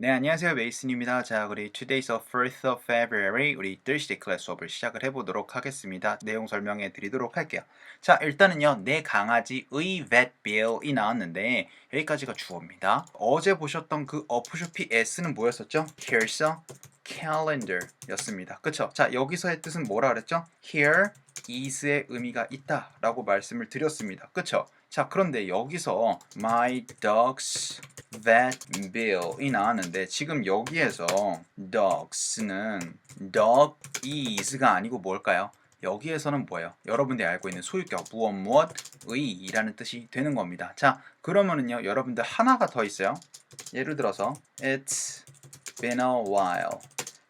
네, 안녕하세요. 메이슨입니다. 자, 우리 Today's the 1st of February 우리 Thursday 클래스 수업을 시작을 해보도록 하겠습니다. 내용 설명해 드리도록 할게요. 자, 일단은요, 내 강아지의 vet bill이 나왔는데 여기까지가 주어입니다. 어제 보셨던 그 어프쇼피 S는 뭐였었죠? Here's calendar 였습니다. 그쵸? 자, 여기서의 뜻은 뭐라 그랬죠? Here is의 의미가 있다 라고 말씀을 드렸습니다. 그쵸? 자, 그런데 여기서 my dog's vet bill이 나왔는데 지금 여기에서 dogs는 dog is가 아니고 뭘까요? 여기에서는 뭐예요? 여러분들이 알고 있는 소유격 무엇 무엇의 라는 뜻이 되는 겁니다. 자, 그러면은요, 여러분들 하나가 더 있어요. 예를 들어서 it's been a while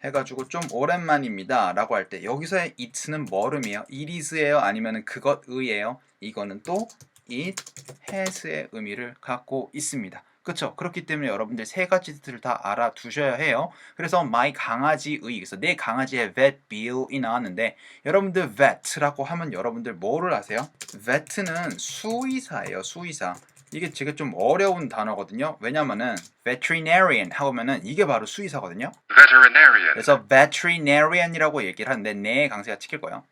해가지고 좀 오랜만입니다 라고 할 때 여기서의 it는 뭐 름이에요? it is예요? 아니면 그것의예요? 이거는 또 it has의 의미를 갖고 있습니다. 그렇죠. 그렇기 때문에 여러분들 세 가지 뜻을 다 알아두셔야 해요. 그래서 my 강아지의 그래서 내 강아지의 vet bill이 나왔는데 여러분들 vet라고 하면 여러분들 뭐를 아세요? vet는 수의사예요. 수의사. 이게 제가 좀 어려운 단어거든요. 왜냐면은 veterinarian 하면은 이게 바로 수의사거든요. veterinarian, 그래서 veterinarian이라고 얘기를 하는데 내 강세가 찍힐 거예요.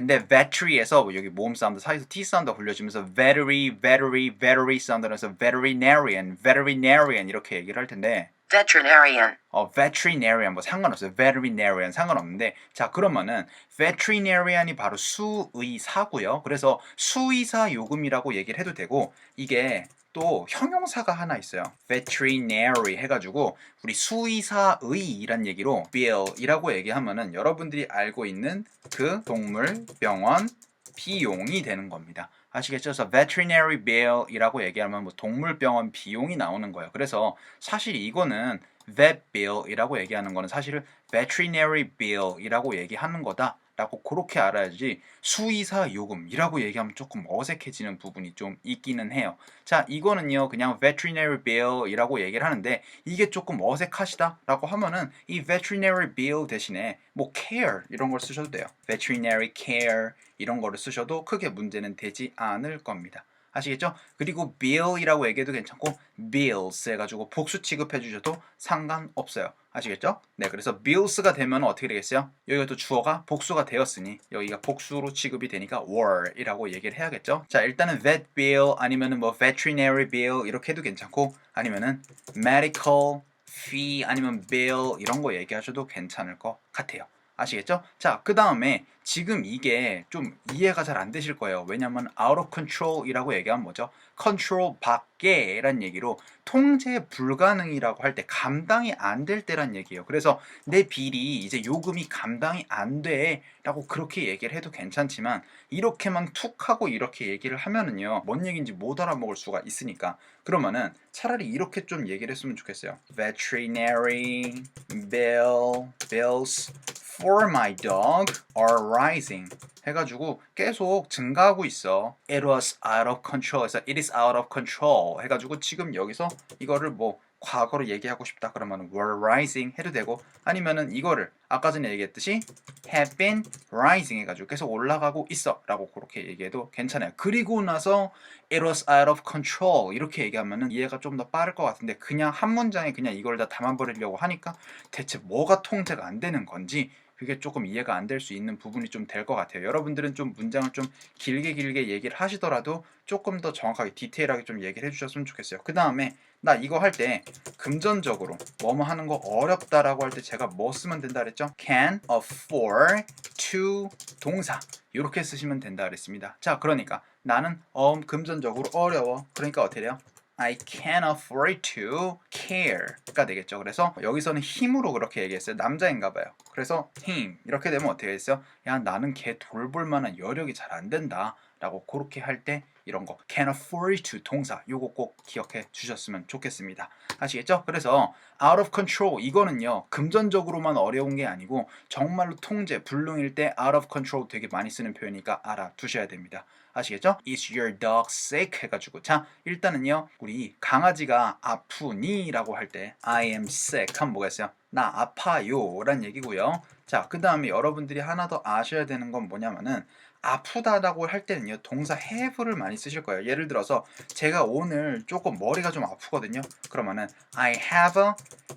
근데 veterin에서 여기 모음 사운드 사이에서 t 사운드가 굴려지면서 veterinary, veterinary, veterinary 사운드라서 veterinarian, veterinarian 이렇게 얘기를 할 텐데 veterinarian, 어, veterinarian 뭐 상관없어요. veterinarian 상관없는데 자 그러면은 veterinarian이 바로 수의사고요. 그래서 수의사 요금이라고 얘기를 해도 되고 이게 또 형용사가 하나 있어요. veterinary 해가지고 우리 수의사의이란 얘기로 bill이라고 얘기하면은 여러분들이 알고 있는 그 동물 병원 비용이 되는 겁니다. 아시겠죠? 그래서 veterinary bill이라고 얘기하면 뭐 동물병원 비용이 나오는 거예요. 그래서 사실 이거는 vet bill이라고 얘기하는 거는 사실은 veterinary bill이라고 얘기하는 거다 라고 그렇게 알아야지 수의사 요금이라고 얘기하면 조금 어색해지는 부분이 좀 있기는 해요. 자, 이거는요 그냥 veterinary bill이라고 얘기를 하는데 이게 조금 어색하시다라고 하면은 이 veterinary bill 대신에 뭐 care 이런 걸 쓰셔도 돼요. veterinary care 이런 거를 쓰셔도 크게 문제는 되지 않을 겁니다. 아시겠죠? 그리고 bill이라고 얘기해도 괜찮고 bills 해가지고 복수 취급해 주셔도 상관없어요. 아시겠죠? 네, 그래서 bills가 되면 어떻게 되겠어요? 여기가 또 주어가 복수가 되었으니 여기가 복수로 취급이 되니까 were이라고 얘기를 해야겠죠? 자, 일단은 vet bill 아니면은 뭐 veterinary bill 이렇게 해도 괜찮고 아니면은 medical fee 아니면 bill 이런 거 얘기하셔도 괜찮을 것 같아요. 아시겠죠? 자, 그 다음에 지금 이게 좀 이해가 잘 안 되실 거예요. 왜냐면 out of control이라고 얘기하면 뭐죠? control 밖에란 얘기로 통제 불가능이라고 할 때 감당이 안 될 때란 얘기예요. 그래서 내 비리 이제 요금이 감당이 안 돼라고 그렇게 얘기를 해도 괜찮지만 이렇게만 툭 하고 이렇게 얘기를 하면은요. 뭔 얘기인지 못 알아먹을 수가 있으니까 그러면은 차라리 이렇게 좀 얘기를 했으면 좋겠어요. veterinary bill bills for my dog are rising 해가지고 계속 증가하고 있어. It was out of control. 그래서 it is out of control 해가지고 지금 여기서 이거를 뭐 과거로 얘기하고 싶다 그러면 were rising 해도 되고 아니면은 이거를 아까 전에 얘기했듯이 have been rising 해가지고 계속 올라가고 있어 라고 그렇게 얘기해도 괜찮아요 그리고 나서 it was out of control 이렇게 얘기하면은 이해가 좀 더 빠를 것 같은데 그냥 한 문장에 그냥 이걸 다 담아버리려고 하니까 대체 뭐가 통제가 안 되는 건지 그게 조금 이해가 안 될 수 있는 부분이 좀 될 것 같아요. 여러분들은 좀 문장을 좀 길게 길게 얘기를 하시더라도 조금 더 정확하게 디테일하게 좀 얘기를 해주셨으면 좋겠어요. 그 다음에 나 이거 할 때 금전적으로 뭐뭐 하는 거 어렵다라고 할 때 제가 뭐 쓰면 된다 그랬죠? can afford to 동사 이렇게 쓰시면 된다 그랬습니다. 자 그러니까 나는 어, 금전적으로 어려워. 그러니까 어떻게 돼요? I can't afford to care가 되겠죠. 그래서 여기서는 힘으로 그렇게 얘기했어요. 남자인가 봐요. 그래서 힘 이렇게 되면 어떻게 됐어요? 야 나는 걔 돌볼 만한 여력이 잘 안 된다. 라고 그렇게 할 때 이런 거 can afford to 동사 요거 꼭 기억해 주셨으면 좋겠습니다. 아시겠죠? 그래서 out of control 이거는요 금전적으로만 어려운 게 아니고 정말로 통제 불능일 때 out of control 되게 많이 쓰는 표현이니까 알아두셔야 됩니다. 아시겠죠? Is your dog sick? 해가지고 자 일단은요 우리 강아지가 아프니? 라고 할 때 I am sick 하면 뭐가 있어요? 나 아파요 란 얘기고요. 자, 그 다음에 여러분들이 하나 더 아셔야 되는 건 뭐냐면은 아프다라고 할 때는요 동사 have를 많이 쓰실 거예요. 예를 들어서 제가 오늘 조금 머리가 좀 아프거든요. 그러면은 I have a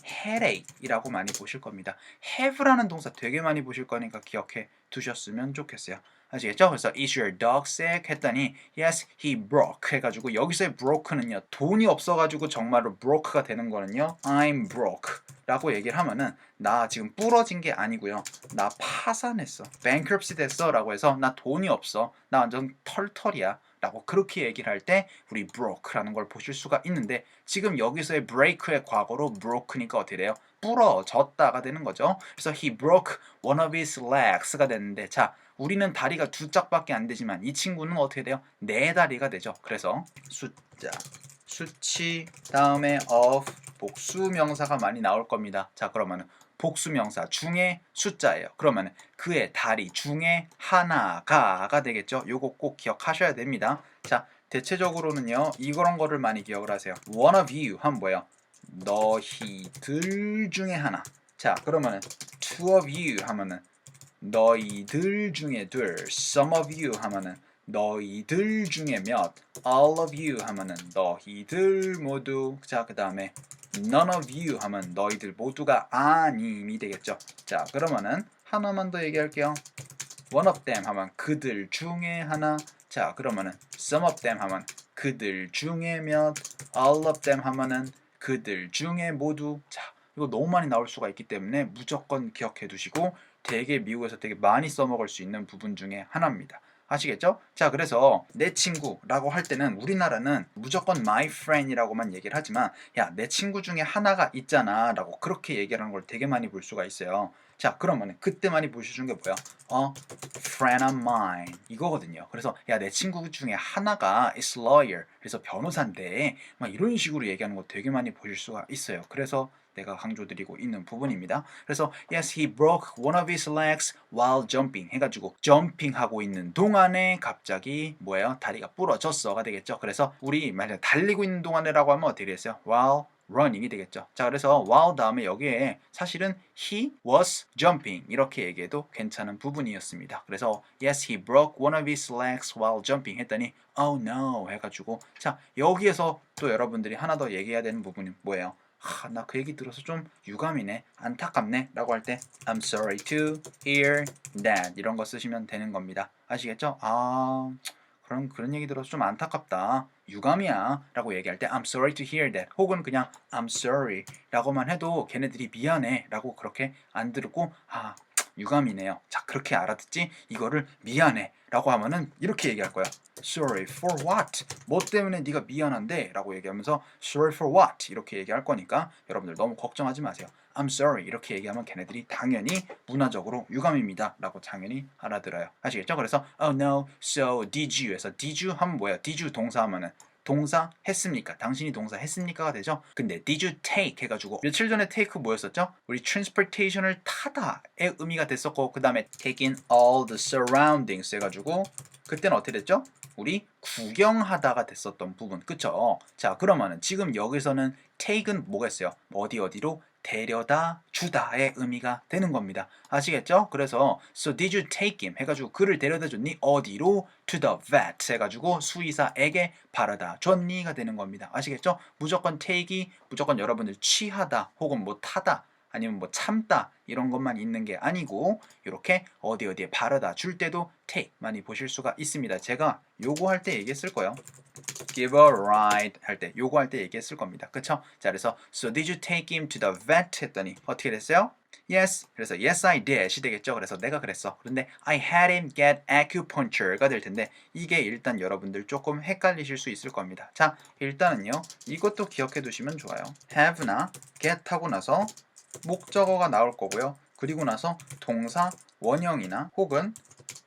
headache 이라고 많이 보실 겁니다. have라는 동사 되게 많이 보실 거니까 기억해 두셨으면 좋겠어요. 아시겠죠? 그래서 is your dog sick? 했더니 yes he broke. 해가지고 여기서의 broke는요 돈이 없어가지고 정말로 broke가 되는 거는요 I'm broke. 라고 얘기를 하면은 나 지금 부러진 게 아니고요. 나 파산했어. bankruptcy 됐어. 라고 해서 나 돈이 없어. 나 완전 털털이야. 라고 그렇게 얘기를 할 때 우리 broke라는 걸 보실 수가 있는데 지금 여기서의 break의 과거로 broke니까 어떻게 돼요? 부러졌다가 되는 거죠. 그래서 he broke one of his legs가 됐는데 자 우리는 다리가 두 짝밖에 안 되지만 이 친구는 어떻게 돼요? 네 다리가 되죠. 그래서 숫자 수치 다음에 of 복수 명사가 많이 나올 겁니다. 자 그러면은 복수 명사 중에 숫자예요. 그러면 그의 다리 중에 하나가가 되겠죠. 요거 꼭 기억하셔야 됩니다. 자 대체적으로는요 이런 거를 많이 기억을 하세요. One of you 하면 뭐예요? 너희들 중에 하나. 자 그러면은 two of you 하면은 너희들 중에 둘. Some of you 하면은 너희들 중에 몇. All of you 하면은 너희들 모두. 자 그 다음에 none of you 하면 너희들 모두가 아님이 되겠죠. 자 그러면은 하나만 더 얘기할게요. one of them 하면 그들 중에 하나. 자 그러면은 some of them 하면 그들 중에 몇. all of them 하면은 그들 중에 모두. 자 이거 너무 많이 나올 수가 있기 때문에 무조건 기억해 두시고 되게 미국에서 되게 많이 써먹을 수 있는 부분 중에 하나입니다. 아시겠죠? 자, 그래서 내 친구라고 할 때는 우리나라는 무조건 my friend이라고만 얘기를 하지만 야, 내 친구 중에 하나가 있잖아 라고 그렇게 얘기하는 걸 되게 많이 볼 수가 있어요. 자, 그러면 그때 많이 보셔준 게 뭐야? 어, friend of mine 이거거든요. 그래서 야, 내 친구 중에 하나가 is lawyer 그래서 변호사인데 막 이런 식으로 얘기하는 거 되게 많이 보실 수가 있어요. 그래서 내가 강조드리고 있는 부분입니다. 그래서 yes, he broke one of his legs while jumping 해가지고 점핑하고 있는 동안에 갑자기 뭐예요? 다리가 부러졌어가 되겠죠. 그래서 우리 만약 달리고 있는 동안에라고 하면 어떻게 되겠어요? while running이 되겠죠. 자, 그래서 while 다음에 여기에 사실은 he was jumping 이렇게 얘기해도 괜찮은 부분이었습니다. 그래서 yes, he broke one of his legs while jumping 했더니 oh no 해가지고 자 여기에서 또 여러분들이 하나 더 얘기해야 되는 부분이 뭐예요? 하, 나 그 얘기 들어서 좀 유감이네, 안타깝네. 라고 할 때 I'm sorry to hear that. 이런 거 쓰시면 되는 겁니다. 아시겠죠? 아, 그럼 그런 얘기 들어서 좀 안타깝다, 유감이야. 라고 얘기할 때 I'm sorry to hear that. 혹은 그냥 I'm sorry 라고만 해도 걔네들이 미안해. 라고 그렇게 안 들고 아, 유감이네요. 자, 그렇게 알아듣지? 이거를 미안해 라고 하면은 이렇게 얘기할 거야. Sorry for what? 뭐 때문에 네가 미안한데? 라고 얘기하면서 Sorry for what? 이렇게 얘기할 거니까 여러분들 너무 걱정하지 마세요. I'm sorry 이렇게 얘기하면 걔네들이 당연히 문화적으로 유감입니다 라고 당연히 알아들어요. 아시겠죠? 그래서 Oh no, so did you 에서 did you 하면 뭐야? did you 동사 하면은 동사 했습니까? 당신이 동사 했습니까가 되죠. 근데 did you take 해가지고 며칠 전에 take 뭐였었죠? 우리 transportation을 타다의 의미가 됐었고 그 다음에 take in all the surroundings 해가지고 그때는 어떻게 됐죠? 우리 구경하다가 됐었던 부분 그쵸? 자 그러면은 지금 여기서는 take은 뭐겠어요? 어디 어디로 데려다 주다의 의미가 되는 겁니다. 아시겠죠? 그래서 so did you take him 해가지고 그를 데려다 줬니? 어디로? to the vet 해가지고 수의사에게 바라다 줬니가 되는 겁니다. 아시겠죠? 무조건 take이 무조건 여러분들 취하다 혹은 뭐 타다 아니면 뭐 참다 이런 것만 있는 게 아니고 이렇게 어디 어디에 바르다 줄 때도 take 많이 보실 수가 있습니다. 제가 요거 할 때 얘기했을 거예요. give a ride 할 때 요거 할 때 얘기했을 겁니다. 그쵸? 자 그래서 so did you take him to the vet 했더니 어떻게 됐어요? Yes. 그래서 yes I did이 되겠죠. 그래서 내가 그랬어. 그런데 I had him get acupuncture가 될 텐데 이게 일단 여러분들 조금 헷갈리실 수 있을 겁니다. 자 일단은요 이것도 기억해 두시면 좋아요. have나 get 하고 나서 목적어가 나올 거고요. 그리고 나서 동사 원형이나 혹은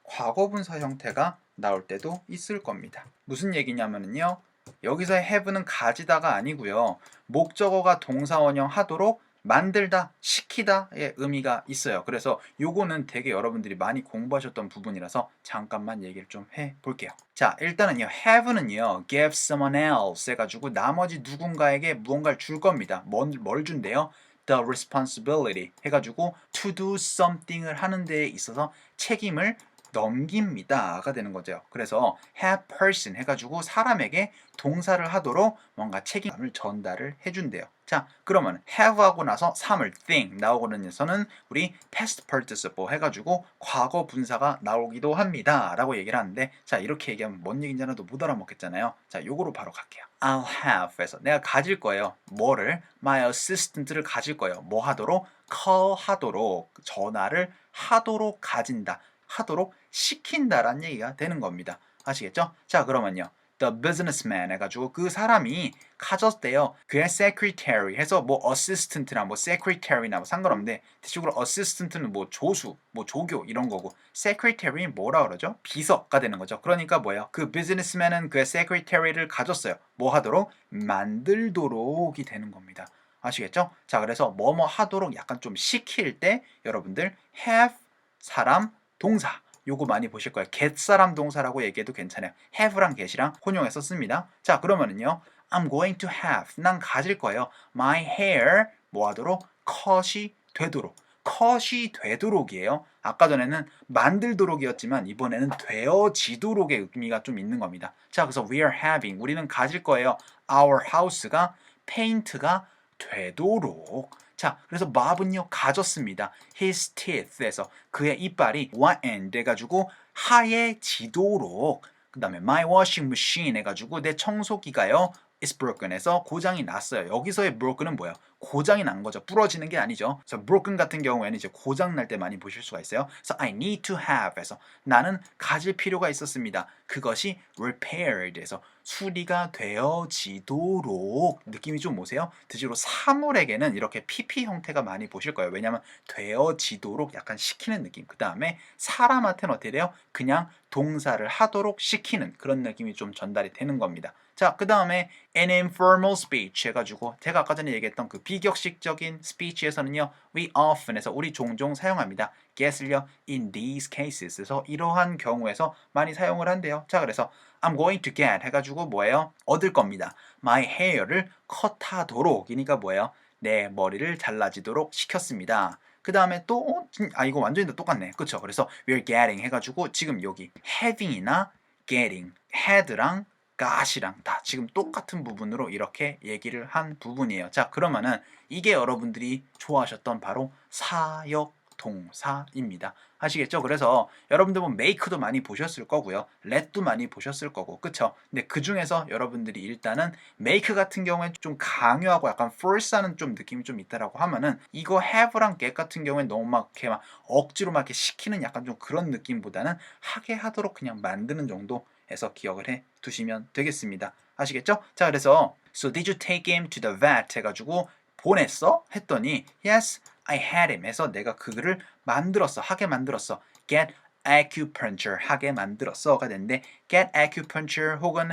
과거분사 형태가 나올 때도 있을 겁니다. 무슨 얘기냐면요. 여기서의 have는 가지다가 아니고요. 목적어가 동사 원형 하도록 만들다, 시키다의 의미가 있어요. 그래서 요거는 되게 여러분들이 많이 공부하셨던 부분이라서 잠깐만 얘기를 좀 해 볼게요. 자, 일단은요, have는요, give someone else 해 가지고 나머지 누군가에게 무언가를 줄 겁니다. 뭘, 뭘 준대요? The responsibility 해가지고 to do something을 하는 데에 있어서 책임을 넘깁니다가 되는 거죠. 그래서 have person 해가지고 사람에게 동사를 하도록 뭔가 책임을 전달을 해준대요. 자, 그러면 have하고 나서 3을 think 나오고는서는 우리 past participle 해가지고 과거 분사가 나오기도 합니다. 라고 얘기를 하는데 자, 이렇게 얘기하면 뭔 얘기인지 하나도 못 알아먹겠잖아요. 자, 요거로 바로 갈게요. I'll have 해서 내가 가질 거예요. 뭐를? My assistant를 가질 거예요. 뭐 하도록? call 하도록 전화를 하도록 가진다. 하도록 시킨다라는 얘기가 되는 겁니다. 아시겠죠? 자, 그러면요. The businessman 해가지고 그 사람이 가졌대요. 그의 secretary 해서 뭐 assistant나 뭐 secretary나 뭐 상관없는데 대식으로 assistant는 뭐 조수, 뭐 조교 이런 거고 secretary는 뭐라 그러죠? 비서가 되는 거죠. 그러니까 뭐예요? 그 businessman은 그의 secretary를 가졌어요. 뭐 하도록 만들도록이 되는 겁니다. 아시겠죠? 자, 그래서 뭐뭐 하도록 약간 좀 시킬 때 여러분들 have 사람 동사 요거 많이 보실 거예요. get 사람 동사라고 얘기해도 괜찮아요. have랑 get이랑 혼용해서 씁니다. 자, 그러면은요. I'm going to have. 난 가질 거예요. My hair 뭐 하도록? 컷이 되도록. 컷이 되도록이에요. 아까 전에는 만들도록이었지만 이번에는 되어지도록의 의미가 좀 있는 겁니다. 자, 그래서 we are having 우리는 가질 거예요. Our house가 페인트가 되도록. 자, 그래서 마블은요 가졌습니다. His teeth에서 그의 이빨이 whitened 해가지고 하얘지도록. 그 다음에 my washing machine 해가지고 내 청소기가요 is broken해서 고장이 났어요. 여기서의 broken은 뭐야? 고장이 난 거죠. 부러지는 게 아니죠. 그래서 broken 같은 경우에는 이제 고장 날 때 많이 보실 수가 있어요. 그래서 I need to have에서 나는 가질 필요가 있었습니다. 그것이 repaired에서 수리가 되어지도록 느낌이 좀 오세요? 드지로 사물에게는 이렇게 PP 형태가 많이 보실 거예요. 왜냐하면 되어지도록 약간 시키는 느낌. 그 다음에 사람한테는 어떻게 돼요? 그냥 동사를 하도록 시키는 그런 느낌이 좀 전달이 되는 겁니다. 자, 그 다음에 an informal speech 해가지고 제가 아까 전에 얘기했던 그 비격식적인 speech에서는요, we often 해서 우리 종종 사용합니다. get을요, in these cases에서 이러한 경우에서 많이 사용을 한대요. 자, 그래서 I'm going to get 해가지고 뭐예요? 얻을 겁니다. My hair를 컷하도록 이니까 뭐예요? 내 머리를 잘라지도록 시켰습니다. 그 다음에 또, 아, 이거 완전히 다 똑같네. 그쵸? 그래서 we're getting 해가지고 지금 여기 having이나 getting, had랑 got이랑 다 지금 똑같은 부분으로 이렇게 얘기를 한 부분이에요. 자, 그러면은 이게 여러분들이 좋아하셨던 바로 사역 동사입니다. 아시겠죠? 그래서 여러분들 보면 make도 많이 보셨을 거고요. let도 많이 보셨을 거고. 그쵸? 근데 그 중에서 여러분들이 일단은 make 같은 경우에 좀 강요하고 약간 force하는 좀 느낌이 좀 있다라고 하면은 이거 have랑 get 같은 경우에 너무 막 이렇게 막 억지로 막 이렇게 시키는 약간 좀 그런 느낌보다는 하게 하도록 그냥 만드는 정도 해서 기억을 해 두시면 되겠습니다. 아시겠죠? 자, 그래서 So did you take him to the vet 해가지고 보냈어? 했더니 Yes, I had him 해서 내가 그를 만들었어. 하게 만들었어. Get acupuncture 하게 만들었어가 되는데 get acupuncture 혹은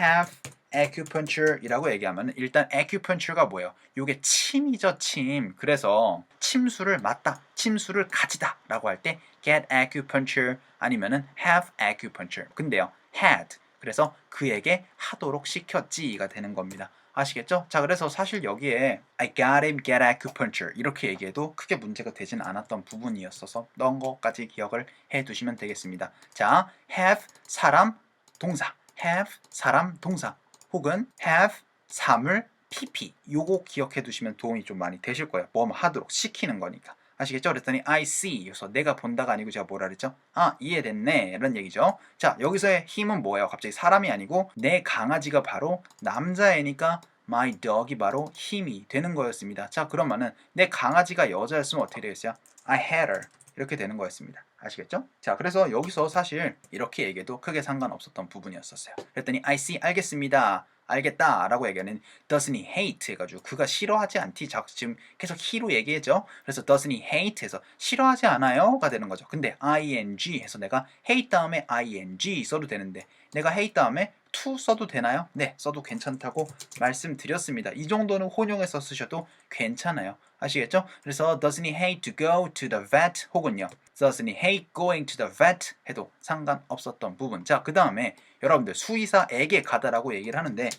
have acupuncture이라고 얘기하면 일단 acupuncture가 뭐예요? 이게 침이죠, 침. 그래서 침수를 맞다, 침수를 가지다라고 할 때 get acupuncture 아니면은 have acupuncture. 근데요, had 그래서 그에게 하도록 시켰지가 되는 겁니다. 아시겠죠? 자, 그래서 사실 여기에 I got him get acupuncture 이렇게 얘기해도 크게 문제가 되진 않았던 부분이었어서 넣은 것까지 기억을 해 두시면 되겠습니다. 자, have 사람 동사, have 사람 동사 혹은 have 사물 pp 요거 기억해 두시면 도움이 좀 많이 되실 거예요. 뭐 하도록 시키는 거니까. 아시겠죠? 그랬더니 I see. 그래서 내가 본다가 아니고 제가 뭐라 그랬죠? 아, 이해됐네. 이런 얘기죠. 자, 여기서의 힘은 뭐예요? 갑자기 사람이 아니고 내 강아지가 바로 남자애니까 my dog이 바로 힘이 되는 거였습니다. 자, 그러면은 내 강아지가 여자였으면 어떻게 되겠어요? I had her. 이렇게 되는 거였습니다. 아시겠죠? 자, 그래서 여기서 사실 이렇게 얘기해도 크게 상관없었던 부분이었었어요. 그랬더니 I see 알겠습니다. 알겠다 라고 얘기하는 doesn't he hate 해가지고 그가 싫어하지 않지. 자 지금 계속 he로 얘기했죠 그래서 doesn't he hate 해서 싫어하지 않아요 가 되는 거죠. 근데 ing 해서 내가 hate 다음에 ing 써도 되는데 내가 hate 다음에 to 써도 되나요? 네 써도 괜찮다고 말씀드렸습니다. 이 정도는 혼용해서 쓰셔도 괜찮아요. 아시겠죠? 그래서 doesn't he hate to go to the vet 혹은요 he hate going to the vet 해도 상관없었던 부분 자 그 다음에 여러분들 수의사에게 가다라고 얘기를 하는데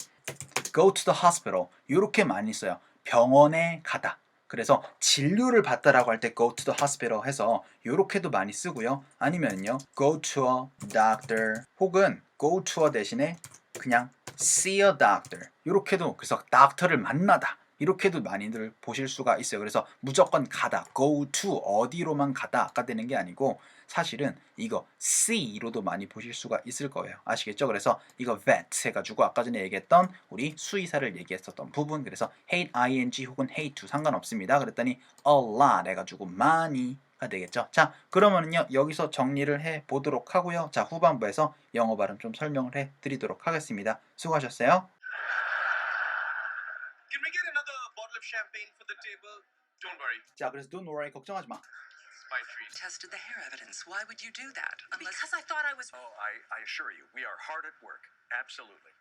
go to the hospital 이렇게 많이 써요 병원에 가다 그 그래서 진료를 받다라고 할 때 go to the hospital 해서 요렇게도 많이 쓰고요. 아니면요. go to a doctor 혹은 go to a 대신에 그냥 see a doctor 요렇게도 그래서 doctor를 만나다 이렇게도 많이들 보실 수가 있어요. 그래서 무조건 가다 go to 어디로만 가다가 되는 게 아니고 사실은 이거 see로도 많이 보실 수가 있을 거예요. 아시겠죠? 그래서 이거 vet 해가지고 아까 전에 얘기했던 우리 수의사를 얘기했었던 부분 그래서 hate ing 혹은 hate to 상관없습니다. 그랬더니 a lot 해가지고 많이 가 되겠죠. 자 그러면은요 여기서 정리를 해 보도록 하고요. 자 후반부에서 영어 발음 좀 설명을 해 드리도록 하겠습니다. 수고하셨어요. 자 그래서 don't worry 걱정하지 마. it's my treat. tested the hair evidence. Why would you do that? Unless Because I thought I was. Oh, I, I assure you, we are hard at work. Absolutely.